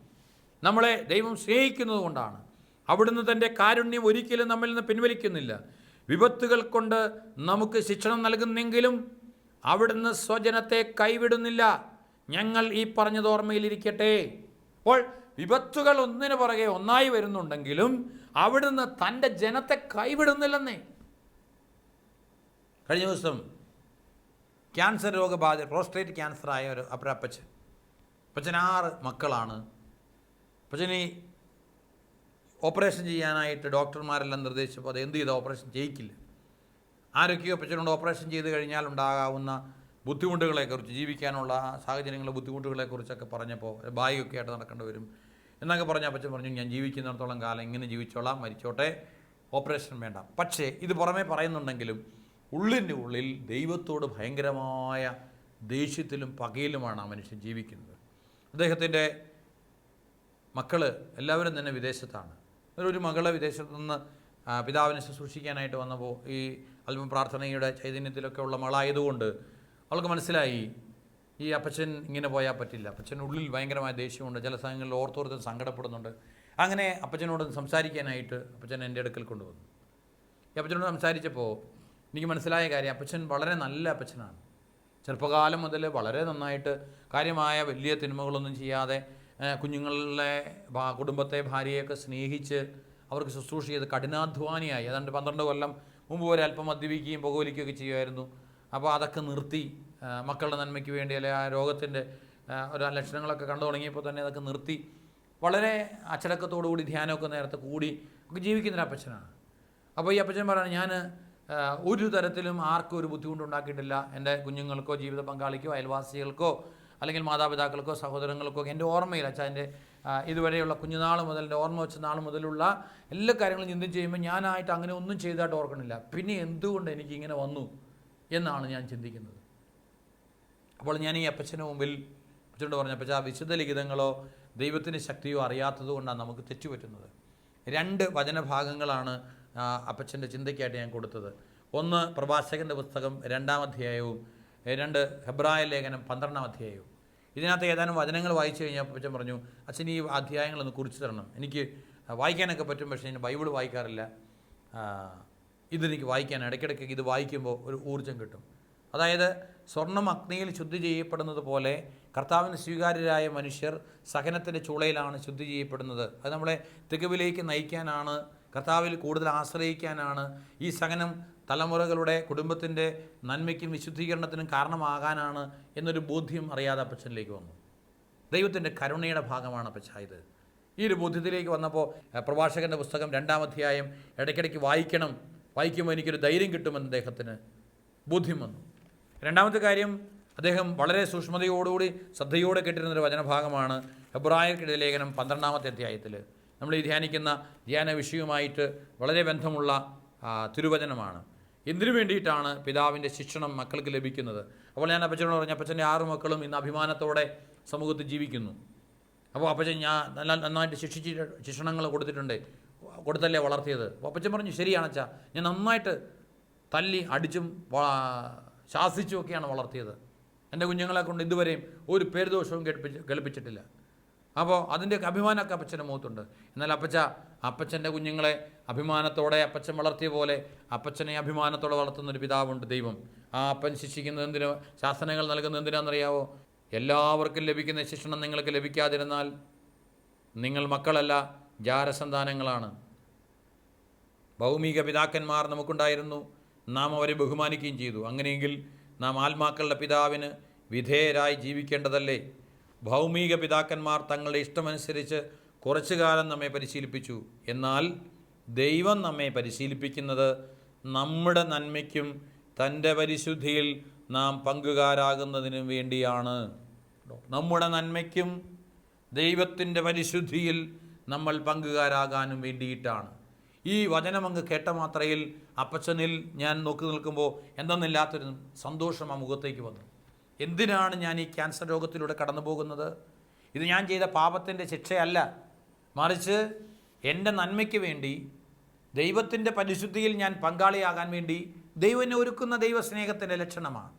നമ്മളെ ദൈവം സ്നേഹിക്കുന്നത് കൊണ്ടാണ്. അവിടുന്ന് തന്റെ കാരുണ്യം ഒരിക്കലും നമ്മിൽ നിന്ന് പിൻവലിക്കുന്നില്ല. വിപത്തുകൾ കൊണ്ട് നമുക്ക് ശിക്ഷണം നൽകുന്നെങ്കിലും അവിടുന്ന് സ്വജനത്തെ കൈവിടുന്നില്ല. ഞങ്ങൾ ഈ പറഞ്ഞത് ഓർമ്മയിലിരിക്കട്ടെ. അപ്പോൾ വിപത്തുകൾ ഒന്നിനു പുറകെ ഒന്നായി വരുന്നുണ്ടെങ്കിലും അവിടുന്ന് തന്റെ ജനത്തെ കൈവിടുന്നില്ലെന്നേ. കഴിഞ്ഞ ദിവസം ക്യാൻസർ രോഗബാധ പ്രോസ്റ്റേറ്റ് ആയ ഒരു അപ്പച്ചൻ. അപ്പച്ചൻ ആറ് മക്കളാണ്. അപ്പച്ചന് ഓപ്പറേഷൻ ചെയ്യാനായിട്ട് ഡോക്ടർമാരെല്ലാം നിർദ്ദേശിച്ചപ്പോൾ അത് എന്ത് ചെയ്ത? ഓപ്പറേഷൻ ചെയ്യിക്കില്ല ആരൊക്കെയോ അപ്പച്ചനോട് ഓപ്പറേഷൻ ചെയ്ത് കഴിഞ്ഞാൽ ഉണ്ടാകാവുന്ന ബുദ്ധിമുട്ടുകളെക്കുറിച്ച് ജീവിക്കാനുള്ള സാഹചര്യങ്ങളെ ബുദ്ധിമുട്ടുകളെക്കുറിച്ചൊക്കെ പറഞ്ഞപ്പോൾ ബായിയൊക്കെ ആയിട്ട് നടക്കേണ്ടി വരും. എന്നൊക്കെ പറഞ്ഞ അപ്പച്ചൻ പറഞ്ഞു ഞാൻ ജീവിക്കുന്നിടത്തോളം കാലം ഇങ്ങനെ ജീവിച്ചോളാം മരിച്ചോട്ടെ ഓപ്പറേഷൻ വേണ്ട. പക്ഷേ ഇത് പുറമേ പറയുന്നുണ്ടെങ്കിലും ഉള്ളിന്റെ ഉള്ളിൽ ദൈവത്തോട് ഭയങ്കരമായ ദേഷ്യത്തിലും പകയിലുമാണ് ആ മനുഷ്യൻ ജീവിക്കുന്നത്. അദ്ദേഹത്തിന്റെ മക്കൾ എല്ലാവരും തന്നെ വിദേശത്താണ്. ഒരു മകളെ വിദേശത്തു നിന്ന് പിതാവിനെ ശുശ്രൂഷിക്കാനായിട്ട് വന്നപ്പോൾ ഈ അല്പം പ്രാർത്ഥനയുടെ ചൈതന്യത്തിലൊക്കെ ഉള്ള മകളായതുകൊണ്ട് അവൾക്ക് മനസ്സിലായി ഈ അപ്പച്ചൻ ഇങ്ങനെ പോയാൽ പറ്റില്ല. അപ്പച്ചൻ ഉള്ളിൽ ഭയങ്കരമായ ദേഷ്യമുണ്ട്. ചില സമയങ്ങളിൽ ഓർത്തോർത്തും സങ്കടപ്പെടുന്നുണ്ട്. അങ്ങനെ അപ്പച്ചനോട് സംസാരിക്കാനായിട്ട് അപ്പച്ചൻ എന്റെ അടുക്കൽ കൊണ്ടുവന്നു. ഈ അപ്പച്ചനോട് സംസാരിച്ചപ്പോൾ എനിക്ക് മനസ്സിലായ കാര്യം അപ്പച്ചൻ വളരെ നല്ല അപ്പച്ചനാണ്. ചെറുപ്പകാലം മുതൽ വളരെ നന്നായിട്ട് കാര്യമായ വലിയ തിന്മകളൊന്നും ചെയ്യാതെ കുഞ്ഞുങ്ങളെ കുടുംബത്തെ ഭാര്യയൊക്കെ സ്നേഹിച്ച് അവർക്ക് ശുശ്രൂഷ ചെയ്ത് കഠിനാധ്വാനിയായി. ഏതാണ്ട് പന്ത്രണ്ട് കൊല്ലം മുമ്പ് വരെ അല്പം മദ്യപിക്കുകയും പുകവലിക്കുകയൊക്കെ ചെയ്യുമായിരുന്നു. അപ്പോൾ അതൊക്കെ നിർത്തി മക്കളുടെ നന്മയ്ക്ക് വേണ്ടി അല്ലെ ആ രോഗത്തിന്റെ ഒരു ലക്ഷണങ്ങളൊക്കെ കണ്ടു തുടങ്ങിയപ്പോൾ തന്നെ അതൊക്കെ നിർത്തി. വളരെ അച്ചടക്കത്തോടു കൂടി ധ്യാനമൊക്കെ നേരത്തെ കൂടി ഒക്കെ ജീവിക്കുന്നൊരു അപ്പച്ചനാണ്. അപ്പോൾ ഈ അപ്പച്ചൻ പറയുന്നത് ഞാൻ ഒരു തരത്തിലും ആർക്കും ഒരു ബുദ്ധിമുട്ടുണ്ടാക്കിയിട്ടില്ല എന്റെ കുഞ്ഞുങ്ങൾക്കോ ജീവിത പങ്കാളിക്കോ അയൽവാസികൾക്കോ അല്ലെങ്കിൽ മാതാപിതാക്കൾക്കോ സഹോദരങ്ങൾക്കോ എന്റെ ഓർമ്മയിൽ അച്ഛാ എന്റെ ഇതുവരെയുള്ള കുഞ്ഞുനാൾ മുതൽ എന്റെ ഓർമ്മ വെച്ച നാൾ മുതലുള്ള എല്ലാ കാര്യങ്ങളും ചിന്തിച്ച് ചെയ്യുമ്പോൾ ഞാനായിട്ട് അങ്ങനെ ഒന്നും ചെയ്തതായിട്ട് ഓർക്കണില്ല. പിന്നെ എന്തുകൊണ്ട് എനിക്കിങ്ങനെ വന്നു? എന്നാണ് ഞാൻ ചിന്തിക്കുന്നത്. അപ്പോൾ ഞാൻ ഈ അപ്പച്ചന് മുമ്പിൽ അച്ഛനോട് പറഞ്ഞു അപ്പച്ച വിശുദ്ധ ലിഖിതങ്ങളോ ദൈവത്തിന്റെ ശക്തിയോ അറിയാത്തത് കൊണ്ടാണ് നമുക്ക് തെറ്റുപറ്റുന്നത്. രണ്ട് വചനഭാഗങ്ങളാണ് അപ്പച്ചന്റെ ചിന്തയ്ക്കായിട്ട് ഞാൻ കൊടുത്തത്. ഒന്ന് പ്രഭാഷകന്റെ പുസ്തകം രണ്ടാം അധ്യായവും രണ്ട് ഹെബ്രായ ലേഖനം പന്ത്രണ്ടാം അധ്യായവും. ഇതിനകത്ത് ഏതാനും വചനങ്ങൾ വായിച്ചു കഴിഞ്ഞാൽ അപ്പച്ചൻ പറഞ്ഞു അച്ഛൻ ഈ അധ്യായങ്ങളൊന്ന് കുറിച്ച് തരണം. എനിക്ക് വായിക്കാനൊക്കെ പറ്റും പക്ഷേ ഞാൻ ബൈബിൾ വായിക്കാറില്ല. ഇതെനിക്ക് വായിക്കാൻ ഇടയ്ക്കിടയ്ക്ക് ഇത് വായിക്കുമ്പോൾ ഒരു ഊർജം കിട്ടും. അതായത് സ്വർണം അഗ്നിയിൽ ശുദ്ധി ചെയ്യപ്പെടുന്നത് പോലെ കർത്താവിന് സ്വീകാര്യരായ മനുഷ്യർ സഹനത്തിന്റെ ചുളയിലാണ് ശുദ്ധി ചെയ്യപ്പെടുന്നത്. അത് നമ്മളെ തികവിലേക്ക് നയിക്കാനാണ് കർത്താവിൽ കൂടുതൽ ആശ്രയിക്കാനാണ് ഈ സഹനം തലമുറകളുടെ കുടുംബത്തിന്റെ നന്മയ്ക്കും വിശുദ്ധീകരണത്തിനും കാരണമാകാനാണ് എന്നൊരു ബോധ്യം അറിയാതെ അപ്പച്ചനിലേക്ക് വന്നു. ദൈവത്തിന്റെ കരുണയുടെ ഭാഗമാണ് അപ്പച്ച ഇത്. ഈ ഒരു ബോധ്യത്തിലേക്ക് വന്നപ്പോൾ പ്രഭാഷകന്റെ പുസ്തകം രണ്ടാം അധ്യായം ഇടയ്ക്കിടയ്ക്ക് വായിക്കണം. വായിക്കുമ്പോൾ എനിക്കൊരു ധൈര്യം കിട്ടുമെന്ന് അദ്ദേഹത്തിന് ബോധ്യം വന്നു. രണ്ടാമത്തെ കാര്യം അദ്ദേഹം വളരെ സൂക്ഷ്മതയോടുകൂടി ശ്രദ്ധയോടെ കേട്ടിരുന്നൊരു വചനഭാഗമാണ് ഹെബ്രായർക്കിടെ ലേഖനം പന്ത്രണ്ടാമത്തെ അധ്യായത്തിൽ. നമ്മൾ ഈ ധ്യാനിക്കുന്ന ധ്യാന വിഷയവുമായിട്ട് വളരെ ബന്ധമുള്ള തിരുവചനമാണ്. എന്തിനു വേണ്ടിയിട്ടാണ് പിതാവിന്റെ ശിക്ഷണം മക്കൾക്ക് ലഭിക്കുന്നത്? അപ്പോൾ ഞാൻ അപ്പച്ചനോട് പറഞ്ഞു അപ്പച്ചന്റെ ആറ് മക്കളും ഇന്ന് അഭിമാനത്തോടെ സമൂഹത്തിൽ ജീവിക്കുന്നു. അപ്പോൾ അപ്പച്ചൻ ഞാൻ നല്ല നന്നായിട്ട് ശിക്ഷിച്ചിട്ട് ശിക്ഷണങ്ങൾ കൊടുത്തിട്ടുണ്ട്. കൊടുത്തല്ലേ വളർത്തിയത്? അപ്പച്ചൻ പറഞ്ഞു അച്ഛാ. ഞാൻ നന്നായിട്ട് തല്ലി അടിച്ചും ശാസിച്ചും ഒക്കെയാണ് വളർത്തിയത്. എന്റെ കുഞ്ഞുങ്ങളെ കൊണ്ട് ഇതുവരെയും ഒരു പേരുദോഷവും കേൾപ്പിച്ച് കേൾപ്പിച്ചിട്ടില്ല. അപ്പോൾ അതിന്റെയൊക്കെ അഭിമാനമൊക്കെ അപ്പച്ചന്റെ മുഖത്തുണ്ട്. എന്നാൽ അപ്പച്ച അപ്പച്ചന്റെ കുഞ്ഞുങ്ങളെ അഭിമാനത്തോടെ അപ്പച്ചൻ വളർത്തിയ പോലെ അപ്പച്ചനെ അഭിമാനത്തോടെ വളർത്തുന്ന ഒരു പിതാവുണ്ട് ദൈവം. ആ അപ്പൻ ശിക്ഷിക്കുന്നത് എന്തിനോ? ശാസനകൾ നൽകുന്നത് എന്തിനാണെന്നറിയാവോ? എല്ലാവർക്കും ലഭിക്കുന്ന ശിക്ഷണം നിങ്ങൾക്ക് ലഭിക്കാതിരുന്നാൽ നിങ്ങൾ മക്കളല്ല ജാരസന്താനങ്ങളാണ്. ഭൗമിക പിതാക്കന്മാർ നമുക്കുണ്ടായിരുന്നു. നാം അവരെ ബഹുമാനിക്കുകയും ചെയ്തു. അങ്ങനെയെങ്കിൽ നാം ആത്മാക്കളുടെ പിതാവിന് വിധേയരായി ജീവിക്കേണ്ടതല്ലേ? ഭൗമിക പിതാക്കന്മാർ തങ്ങളുടെ ഇഷ്ടമനുസരിച്ച് കുറച്ചു കാലം നമ്മെ പരിശീലിപ്പിച്ചു. എന്നാൽ ദൈവം നമ്മെ പരിശീലിപ്പിക്കുന്നത് നമ്മുടെ നന്മയ്ക്കും തന്റെ പരിശുദ്ധിയിൽ നാം പങ്കുകാരാകുന്നതിനും വേണ്ടിയാണ്. നമ്മുടെ നന്മയ്ക്കും ദൈവത്തിന്റെ പരിശുദ്ധിയിൽ നമ്മൾ പങ്കുകാരാകാനും വേണ്ടിയിട്ടാണ്. ഈ വചനം അങ്ങ് കേട്ട മാത്രയിൽ അപ്പച്ചനിൽ ഞാൻ നോക്കി നിൽക്കുമ്പോൾ എന്തെന്നില്ലാത്തൊരു സന്തോഷം ആ മുഖത്തേക്ക് വന്നു. എന്തിനാണ് ഞാൻ ഈ ക്യാൻസർ രോഗത്തിലൂടെ കടന്നു പോകുന്നത്? ഇത് ഞാൻ ചെയ്ത പാപത്തിന്റെ ശിക്ഷയല്ല. മറിച്ച് എന്റെ നന്മയ്ക്ക് വേണ്ടി ദൈവത്തിന്റെ പരിശുദ്ധിയിൽ ഞാൻ പങ്കാളിയാകാൻ വേണ്ടി ദൈവനെ ഒരുക്കുന്ന ദൈവസ്നേഹത്തിന്റെ ലക്ഷണമാണ്.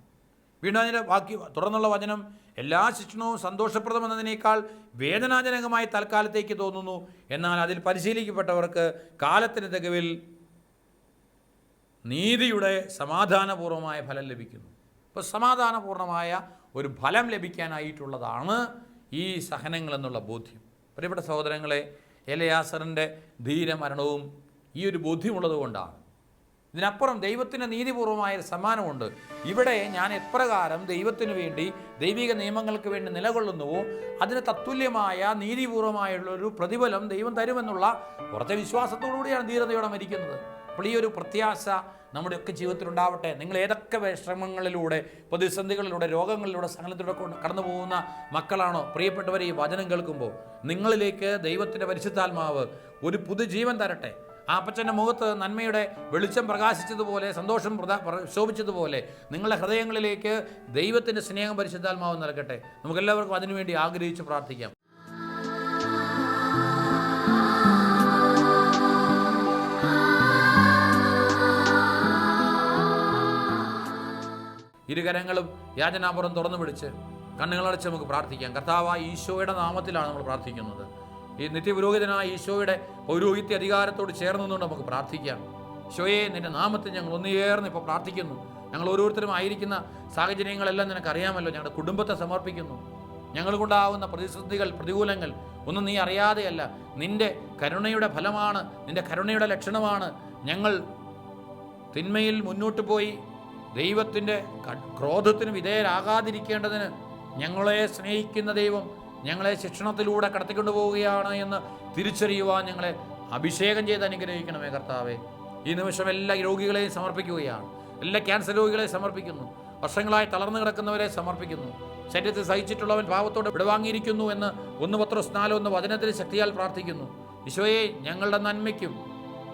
വീണ്ടും അതിന്റെ ബാക്കി തുടർന്നുള്ള വചനം എല്ലാ ശിക്ഷണവും സന്തോഷപ്രദമെന്നതിനേക്കാൾ വേദനാജനകമായി തൽക്കാലത്തേക്ക് തോന്നുന്നു. എന്നാൽ അതിൽ പരിശീലിക്കപ്പെട്ടവർക്ക് കാലത്തിന് തികവിൽ നീതിയുടെ സമാധാനപൂർവമായ ഫലം ലഭിക്കുന്നു. അപ്പോൾ സമാധാനപൂർണമായ ഒരു ഫലം ലഭിക്കാനായിട്ടുള്ളതാണ് ഈ സഹനങ്ങൾ എന്നുള്ള ബോധ്യം. പ്രിയപ്പെട്ട സഹോദരങ്ങളെ എലയാസറിന്റെ ധീരമരണവും ഈ ഒരു ബോധ്യമുള്ളത് കൊണ്ടാണ് ഇതിനപ്പുറം ദൈവത്തിന് നീതിപൂർവമായ ഒരു സമ്മാനമുണ്ട്. ഇവിടെ ഞാൻ എപ്രകാരം ദൈവത്തിന് വേണ്ടി ദൈവിക നിയമങ്ങൾക്ക് വേണ്ടി നിലകൊള്ളുന്നുവോ അതിന് തത്തുല്യമായ നീതിപൂർവമായുള്ള ഒരു പ്രതിഫലം ദൈവം തരുമെന്നുള്ള കുറച്ച് വിശ്വാസത്തോടുകൂടിയാണ് ധീരതയോടെ മരിക്കുന്നത്. അപ്പോൾ ഈ ഒരു പ്രത്യാശ നമ്മുടെയൊക്കെ ജീവിതത്തിൽ ഉണ്ടാവട്ടെ നിങ്ങൾ ഏതൊക്കെ വിഷമങ്ങളിലൂടെ പ്രതിസന്ധികളിലൂടെ രോഗങ്ങളിലൂടെ സകലത്തിലൂടെ കടന്നു പോകുന്ന മക്കളാണോ? പ്രിയപ്പെട്ടവരെ ഈ വചനം കേൾക്കുമ്പോൾ നിങ്ങളിലേക്ക് ദൈവത്തിന്റെ പരിശുദ്ധാത്മാവ് ഒരു പുതുജീവൻ തരട്ടെ. ആ അപ്പച്ചന്റെ മുഖത്ത് നന്മയുടെ വെളിച്ചം പ്രകാശിച്ചതുപോലെ സന്തോഷം ശോഭിച്ചതുപോലെ നിങ്ങളുടെ ഹൃദയങ്ങളിലേക്ക് ദൈവത്തിന്റെ സ്നേഹം പരിശുദ്ധാത്മാവ് നൽകട്ടെ. നമുക്കെല്ലാവർക്കും അതിനുവേണ്ടി ആഗ്രഹിച്ച് പ്രാർത്ഥിക്കാം. ഇരുകരങ്ങളും യാചനാപുറം തുറന്നു പിടിച്ച് കണ്ണുകളടച്ച് നമുക്ക് പ്രാർത്ഥിക്കാം. കർത്താവ് ഈശോയുടെ നാമത്തിലാണ് നമ്മൾ പ്രാർത്ഥിക്കുന്നത്. ഈ നിത്യപുരോഹിതനായ ഈശോയുടെ പൗരോഹിത്യ അധികാരത്തോട് ചേർന്നുകൊണ്ട് നമുക്ക് പ്രാർത്ഥിക്കാം. ഈശോയെ നിന്റെ നാമത്തിൽ ഞങ്ങൾ ഒന്നുചേർന്ന് ഇപ്പോൾ പ്രാർത്ഥിക്കുന്നു. ഞങ്ങൾ ഓരോരുത്തരും ആയിരിക്കുന്ന സാഹചര്യങ്ങളെല്ലാം നിനക്കറിയാമല്ലോ. ഞങ്ങളുടെ കുടുംബത്തെ സമർപ്പിക്കുന്നു. ഞങ്ങൾ കൊണ്ടാവുന്ന പ്രതിസന്ധികൾ പ്രതികൂലങ്ങൾ ഒന്നും നീ അറിയാതെയല്ല. നിന്റെ കരുണയുടെ ഫലമാണ് നിന്റെ കരുണയുടെ ലക്ഷണമാണ്. ഞങ്ങൾ തിന്മയിൽ മുന്നോട്ട് പോയി ദൈവത്തിന്റെ ക്രോധത്തിന് വിധേയരാകാതിരിക്കേണ്ടതിന് ഞങ്ങളെ സ്നേഹിക്കുന്ന ദൈവം ഞങ്ങളെ ശിക്ഷണത്തിലൂടെ കടത്തിക്കൊണ്ടു പോവുകയാണ് എന്ന് തിരിച്ചറിയുവാൻ ഞങ്ങളെ അഭിഷേകം ചെയ്ത് അനുഗ്രഹിക്കണമേ കർത്താവെ. ഈ നിമിഷം എല്ലാ രോഗികളെയും സമർപ്പിക്കുകയാണ്. എല്ലാ ക്യാൻസർ രോഗികളെയും സമർപ്പിക്കുന്നു. വർഷങ്ങളായി തളർന്നു കിടക്കുന്നവരെ സമർപ്പിക്കുന്നു. ശരീരത്തിൽ സഹിച്ചിട്ടുള്ളവൻ പാവത്തോട് വിടവാങ്ങിയിരിക്കുന്നു എന്ന് ഒന്ന് പത്രോസ് നാലോ ഒന്ന് വചനത്തിന് ശക്തിയാൽ പ്രാർത്ഥിക്കുന്നു. ഈശോയെ ഞങ്ങളുടെ നന്മയ്ക്കും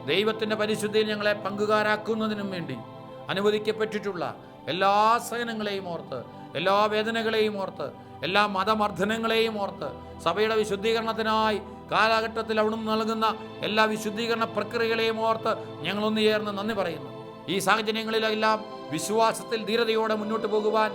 ദൈവത്തിന്റെ പരിശുദ്ധിയിൽ ഞങ്ങളെ പങ്കുകാരാക്കുന്നതിനും വേണ്ടി അനുവദിക്കപ്പെട്ടിട്ടുള്ള എല്ലാ സഹനങ്ങളെയും ഓർത്ത് എല്ലാ വേദനകളെയും ഓർത്ത് എല്ലാ മതമർദ്ദനങ്ങളെയും ഓർത്ത് സഭയുടെ വിശുദ്ധീകരണത്തിനായി കാലഘട്ടത്തിൽ അവിടുന്ന് നൽകുന്ന എല്ലാ വിശുദ്ധീകരണ പ്രക്രിയകളെയും ഓർത്ത് ഞങ്ങളൊന്നു ചേർന്ന് നന്ദി പറയുന്നു. ഈ സാഹചര്യങ്ങളിലെല്ലാം വിശ്വാസത്തിൽ ധീരതയോടെ മുന്നോട്ട് പോകുവാൻ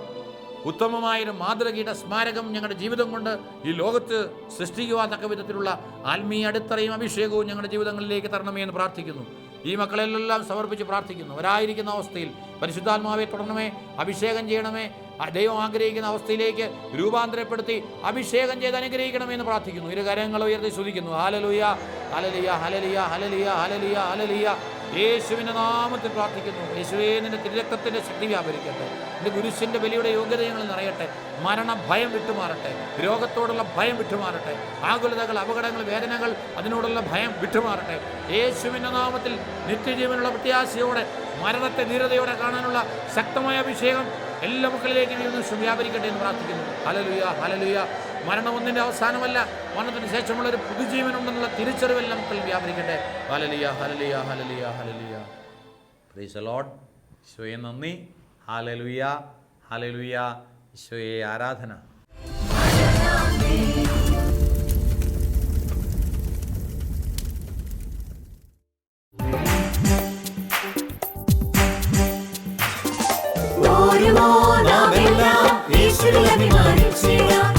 ഉത്തമമായൊരു മാതൃകയുടെ സ്മാരകം ഞങ്ങളുടെ ജീവിതം കൊണ്ട് ഈ ലോകത്ത് സൃഷ്ടിക്കുവാൻ തക്ക വിധത്തിലുള്ള ആത്മീയ അടിത്തറയും അഭിഷേകവും ഞങ്ങളുടെ ജീവിതങ്ങളിലേക്ക് തരണമേ എന്ന് പ്രാർത്ഥിക്കുന്നു. ഈ മക്കളെല്ലാം സമർപ്പിച്ച് പ്രാർത്ഥിക്കുന്നു. അവരായിരിക്കുന്ന അവസ്ഥയിൽ പരിശുദ്ധാത്മാവെ തുടരണമേ അഭിഷേകം ചെയ്യണമേ. ദൈവം ആഗ്രഹിക്കുന്ന അവസ്ഥയിലേക്ക് രൂപാന്തരപ്പെടുത്തി അഭിഷേകം ചെയ്ത് അനുഗ്രഹിക്കണമേ എന്ന് പ്രാർത്ഥിക്കുന്നു. ഇരു കരങ്ങൾ ഉയർത്തി ശുദ്ധിക്കുന്നു ഹലലുയ ഹലലിയ ഹലലിയ ഹലലിയ ഹലലിയ ഹലലിയ യേശുവിന്റെ നാമത്തിൽ പ്രാർത്ഥിക്കുന്നു. യേശുവേ നിന്റെ തിരക്കത്തിന്റെ ശക്തി വ്യാപരിക്കട്ടെ. നിന്റെ ഗുരുശിന്റെ ബലിയുടെ യോഗ്യത ഞങ്ങൾ നിറയട്ടെ മരണ ഭയം വിട്ടുമാറട്ടെ. രോഗത്തോടുള്ള ഭയം വിട്ടുമാറട്ടെ. ആകുലതകൾ അപകടങ്ങൾ വേദനകൾ അതിനോടുള്ള ഭയം വിട്ടുമാറട്ടെ. യേശുവിന്റെ നാമത്തിൽ നിത്യജീവനുള്ള പ്രത്യാശയോടെ മരണത്തെ ധീരതയോടെ കാണാനുള്ള ശക്തമായ അഭിഷേകം എല്ലാ മക്കളിലേക്കും ഇന്ന് വ്യാപരിക്കട്ടെ എന്ന് പ്രാർത്ഥിക്കുന്നു. ഹലലുയ ഹലലുയ മരണം ഒന്നിന്റെ അവസാനമല്ല മരണത്തിന് ശേഷമുള്ള ഒരു പുതുജീവനുണ്ടെന്നുള്ള തിരിച്ചറിവെല്ലാം മക്കൾ വ്യാപരിക്കട്ടെ. ഹലലിയ ഹലലിയ ഹലലിയ ഹലലിയ പ്രീസ് ലോഡ് ഈശോയെ നന്ദി. ഹാലലുയ ഹാലലുയ ഈശോയെ ആരാധന. ഓരോ നാമെല്ലാം യേശുവിൽ അഭിമാനിച്ചിടാം.